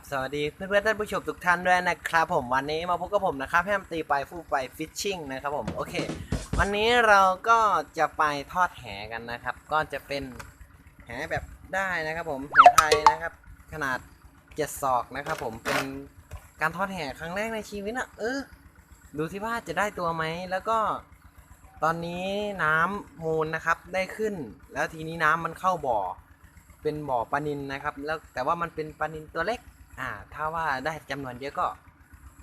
บสวัสดีเพื่อนๆท่านผู้ชมทุกท่านด้วยนะครับผมวันนี้มาพบกับผมนะครับแฮมตีไปฟูไปฟิชชิ่งนะครับผมโอเค วันนี้เราก็จะไปทอดแหกันนะครับ ก็จะเป็นแหแบบได้นะครับผมแหไทยนะครับ ขนาดเจ็ดศอกนะครับผมเป็นการทอดแหครั้งแรกในชีวิตอะเออดูที่ว่าจะได้ตัวไหมแล้วก็ตอนนี้น้ำมูลนะครับได้ขึ้น แล้วทีนี้น้ำมันเข้าบ่อเป็นบ่อปลานินนะครับ แล้วแต่ว่ามันเป็นปลานินตัวเล็ก อ่า ถ้าว่าได้จำนวนเยอะก็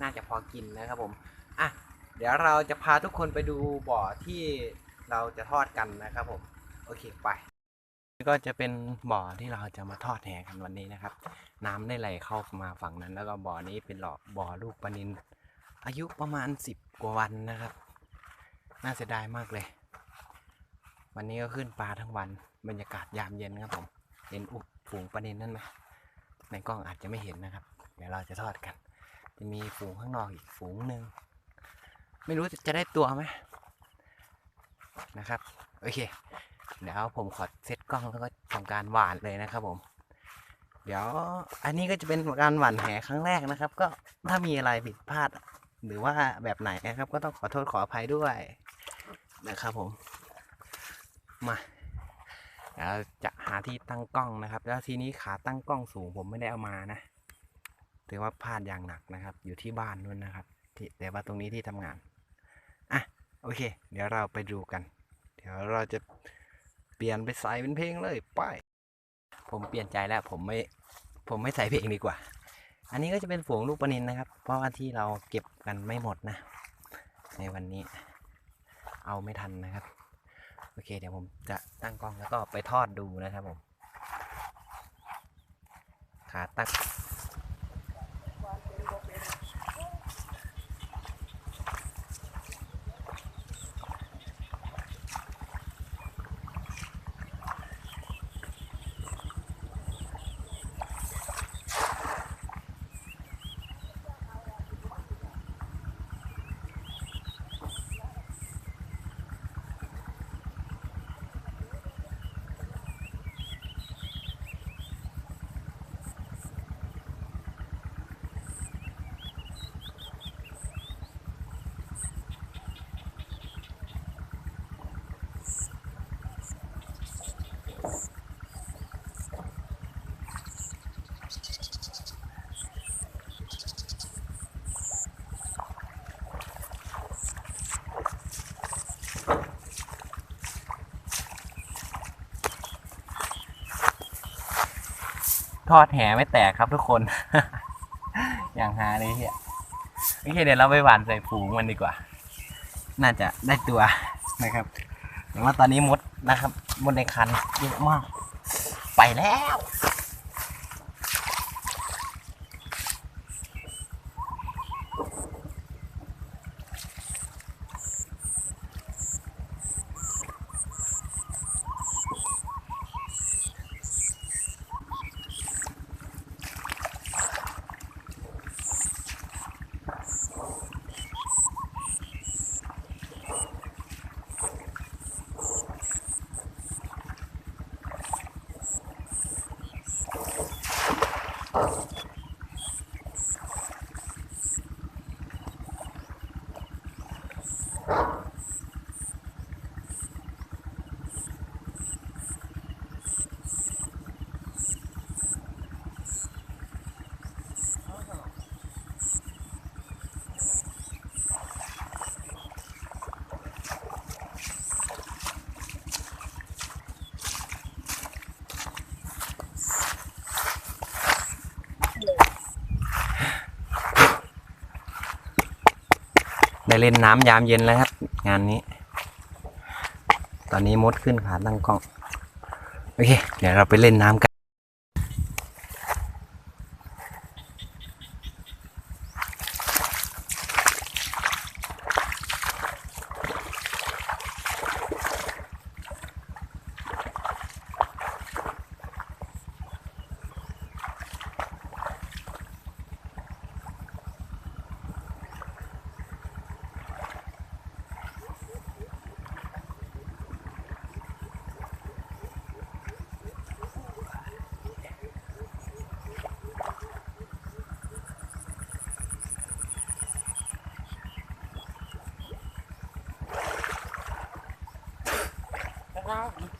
น่าจะพอกินนะครับผมอะเดี๋ยวเราจะพาทุกคนไปดูบ่อที่เราจะทอดกันนะครับผม โอเคไปก็จะเป็นบ่อที่เราจะมาทอดแหกันวันนี้นะครับ น้ำได้ไหลเข้ามาฝั่งนั้น แล้วก็บ่อนี้เป็นหล่อบ่อลูกปลานินอายุประมาณสิบกว่าวันนะครับ น่าเสียดายมากเลย วันนี้ก็ขึ้นปลาทั้งวัน บรรยากาศยามเย็นครับผม เห็นอุฝูงปลานินนั่นไหม ในกล้องอาจจะไม่เห็นนะครับ เดี๋ยวเราจะทอดกัน จะมีฝูงข้างนอกอีกฝูงหนึ่งไม่รู้จะได้ตัวไหมนะครับ โอเค เดี๋ยวผมขอเซตกล้องแล้วก็ทำการหวานเลยนะครับผม เดี๋ยวอันนี้ก็จะเป็นการหวานแหครั้งแรกนะครับ ก็ถ้ามีอะไรผิดพลาด หรือว่าแบบไหนนะครับ ก็ต้องขอโทษขออภัยด้วยนะครับผม มา แล้วจะหาที่ตั้งกล้องนะครับ แล้วทีนี้ขาตั้งกล้องสูงผมไม่ได้เอามานะถือว่าพลาดอย่างหนักนะครับ อยู่ที่บ้านนู่นนะครับที่แต่ว่าตรงนี้ที่ทำงานอะโอเค เดี๋ยวเราไปดูกัน เดี๋ยวเราจะเปลี่ยนไปใส่เป็นเพลงเลยไปผมเปลี่ยนใจแล้วผมไม่ผมไม่ใส่เพลงดีกว่า อันนี้ก็จะเป็นฝูงลูกปนินนะครับ เพราะว่าที่เราเก็บกันไม่หมดนะ ในวันนี้ เอาไม่ทันนะครับ โอเค เดี๋ยวผมจะตั้งกล้องแล้วก็ไปทอดดูนะครับผม ขาตั้ง ทอดแหไม่แตกครับทุกคน อย่างฮาเลยเฮียโอเคเดี๋ยวเราไปหวานใส่ฝูงมันดีกว่า น่าจะได้ตัวนะครับแต่ว่าตอนนี้มดนะครับมดในคันเยอะมาก ไปแล้ว ได้เล่นน้ำยามเย็นแล้วครับ งานนี้ ตอนนี้มดขึ้นขาตั้งกล้อง โอเค เดี๋ยวเราไปเล่นน้ำกัน ง่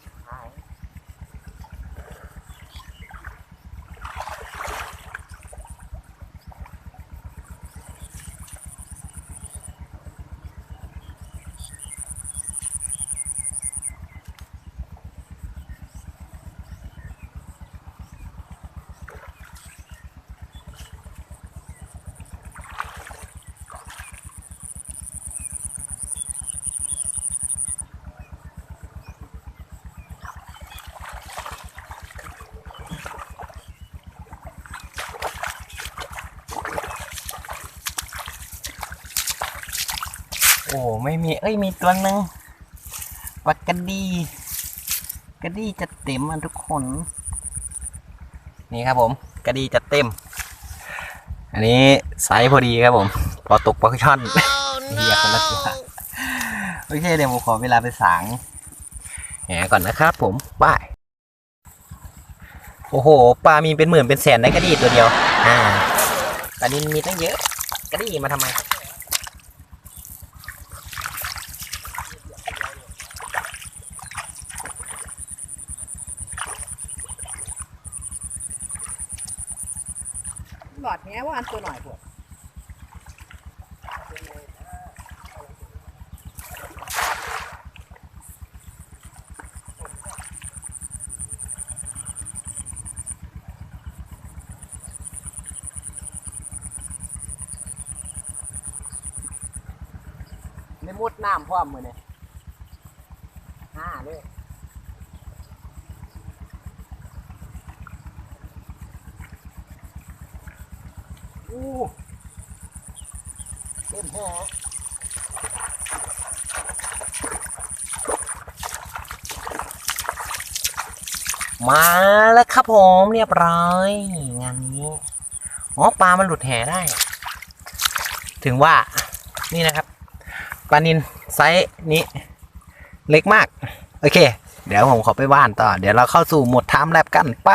โอ้ไม่มี เอ้ยมีตัวหนึ่งปลากระดีกระดีจะเต็มอะทุกคน นี่ครับผมกระดีจะเต็ม อันนี้ไซส์พอดีครับผม พอตกปลาช่อนเฮียคนละตัวโอเคเดี๋ยวผมขอเวลาไปสางแหก่อนนะครับผมบายโอ้โหปลามีเป็นหมื่นเป็นแสนได้กระดีตัวเดียว อ่าปลานินมีตั้งเยอะกระดีมาทำไม อดเนี้ยว่าอันตัวหน่อยพวกไม่มุดน้ำพร้อมมือเนี่ยห้าเลย ต็มแฮะมาแล้วครับผมเรียบร้อย งานนี้อ๋อปลามันหลุดแหได้ ถึงว่านี่นะครับปลานินไซส์นี้ เล็กมาก โอเค เดี๋ยวผมขอไปว่านต่อ เดี๋ยวเราเข้าสู่หมดไทม์แลปกันไป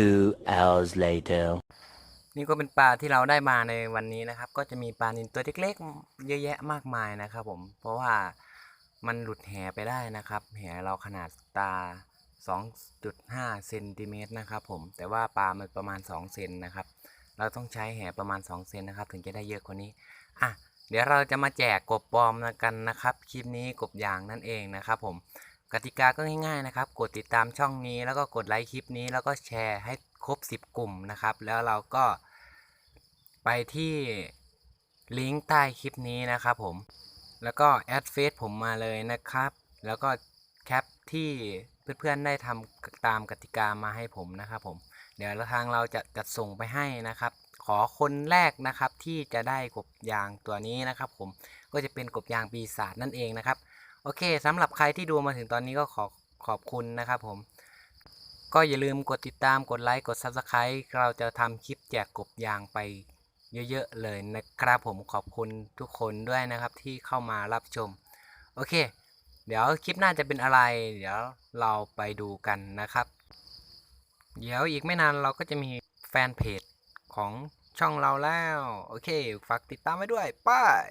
Two hours later. นี่ก็เป็นปลาที่เราได้มาในวันนี้นะครับ ก็จะมีปลานิลตัวเล็กๆ เยอะแยะมากมายนะครับผม เพราะว่ามันหลุดแหไปได้นะครับ แหเราขนาดตา 2.5เซนติเมตรนะครับผม แต่ว่าปลามันประมาณ 2 เซนนะครับ เราต้องใช้แหประมาณ 2 เซนนะครับ ถึงจะได้เยอะกว่านี้ อะ เดี๋ยวเราจะมาแจกกบปลอมกันนะครับ คลิปนี้กบยางนั่นเองนะครับผม กติกาก็ง่ายๆนะครับ กดติดตามช่องนี้แล้วก็กดไลค์คลิปนี้แล้วก็แชร์ให้ครบ 10 กลุ่มนะครับ แล้วเราก็ไปที่ลิงก์ใต้คลิปนี้นะครับผม แล้วก็แอดเฟซผมมาเลยนะครับ แล้วก็แคปที่เพื่อนๆได้ทำตามกติกามาให้ผมนะครับผม เดี๋ยวทางเราจะจัดส่งไปให้นะครับ ขอคนแรกนะครับที่จะได้กบยางตัวนี้นะครับ ผม ก็จะเป็นกบยางปีศาจนั่นเองนะครับ โอเคสำหรับใครที่ดูมาถึงตอนนี้ก็ขอขอบคุณนะครับผม ก็อย่าลืมกดติดตามกดไลค์กด Subscribe เราจะทำคลิปแจกกบยางไปเยอะๆเลยนะครับผมขอบคุณทุกคนด้วยนะครับที่เข้ามารับชม โอเค เดี๋ยวคลิปหน้าจะเป็นอะไร เดี๋ยวเราไปดูกันนะครับ เดี๋ยวอีกไม่นานเราก็จะมีแฟนเพจของช่องเราแล้ว โอเค ฝากติดตามไว้ด้วยป้าย